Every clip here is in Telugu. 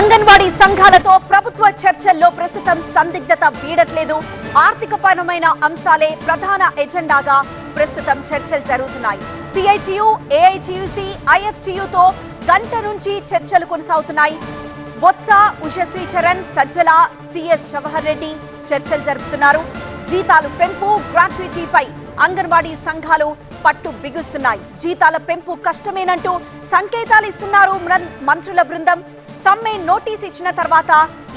అంగన్వాడీ సంఘాలతో ప్రభుత్వ చర్చల్లో ప్రస్తుతం సందిగ్ధత వీడట్లేదు. ఆర్థికపరమైన అంశాలే ప్రధాన ఎజెండాగా ప్రస్తుతం చర్చలు జరుగుతున్నాయి. సిఐటియు ఏఐటియుసి ఐఎఫ్టియుతో గంట నుంచి చర్చలు కొనసాగుతున్నాయి. బొత్స ఉషశ్రీ చరణ్ సజ్జల సిఎస్ జవహర్ రెడ్డి చర్చలు జరుపుతున్నారు. జీతాలు పెంపు గ్రాట్యుయిటీపై అంగన్వాడీ సంఘాలు పట్టు బిగుస్తున్నాయి. జీతాల పెంపు కష్టమేనంటూ సంకేతాలు ఇస్తున్నారు మంత్రుల బృందం. సమ్మె నోటీస్ ఇచ్చిన తర్వాత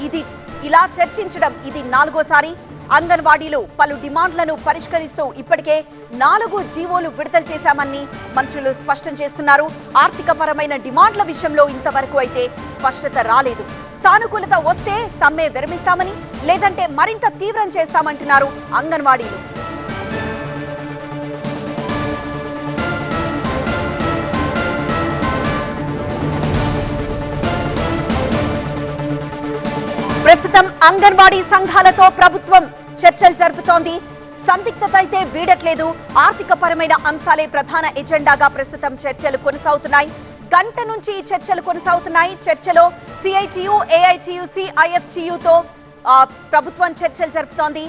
ఇది ఇలా చర్చించడం ఇది నాలుగోసారి. అంగన్వాడీలు పలు డిమాండ్లను పరిష్కరిస్తూ ఇప్పటికే నాలుగు జీవోలు విడుదల చేశామని మంత్రులు స్పష్టం చేస్తున్నారు. ఆర్థికపరమైన డిమాండ్ల విషయంలో ఇంతవరకు అయితే స్పష్టత రాలేదు. సానుకూలత వస్తే సమ్మె విరమిస్తామని లేదంటే మరింత తీవ్రం చేస్తామంటున్నారు అంగన్వాడీలు. ప్రస్తుతం అంగన్వాడీ సంఘాలతో ప్రభుత్వం చర్చలు జరుపుతోంది. సందిగ్ధత అయితే వీడట్లేదు. ఆర్థిక పరమైన అంశాలే ప్రధాన ఎజెండాగా ప్రస్తుతం చర్చలు కొనసాగుతున్నాయి. గంట నుంచి చర్చలు కొనసాగుతున్నాయి. చర్చలో సిఐటియు ఏఐటియుసి ఐఎఫ్టియుతో ప్రభుత్వం చర్చలు జరుపుతోంది.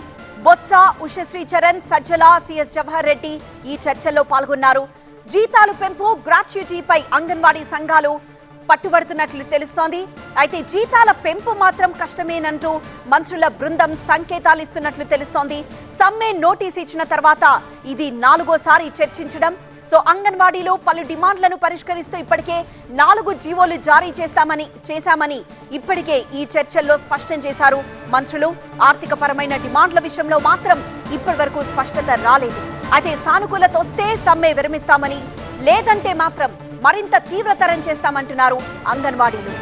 బొత్స ఉషశ్రీ చరణ్ సజ్జల సిఎస్ జవహర్ రెడ్డి ఈ చర్చల్లో పాల్గొన్నారు. జీతాలు పెంపు గ్రాట్యుటీపై అంగన్వాడీ సంఘాలు పట్టుబడుతున్నట్లు తెలుస్తోంది. అయితే జీతాల పెంపు మాత్రం కష్టమేనంటూ మంత్రుల బృందం సంకేతాలు ఇస్తున్నట్లు తెలుస్తోంది. సమ్మె నోటీస్ ఇచ్చిన తర్వాత ఇది నాలుగోసారి చర్చించడం. సో అంగన్వాడీలో పలు డిమాండ్లను పరిష్కరిస్తూ ఇప్పటికే నాలుగు జీవోలు జారీ చేస్తామని చేశామని ఇప్పటికే ఈ చర్చల్లో స్పష్టం చేశారు మంత్రులు. ఆర్థిక పరమైన డిమాండ్ల విషయంలో మాత్రం ఇప్పటి వరకు స్పష్టత రాలేదు. అయితే సానుకూలత వస్తే సమ్మె విరమిస్తామని లేదంటే మాత్రం మరింత తీవ్రతరం చేస్తామంటున్నారు అంగన్వాడీలు.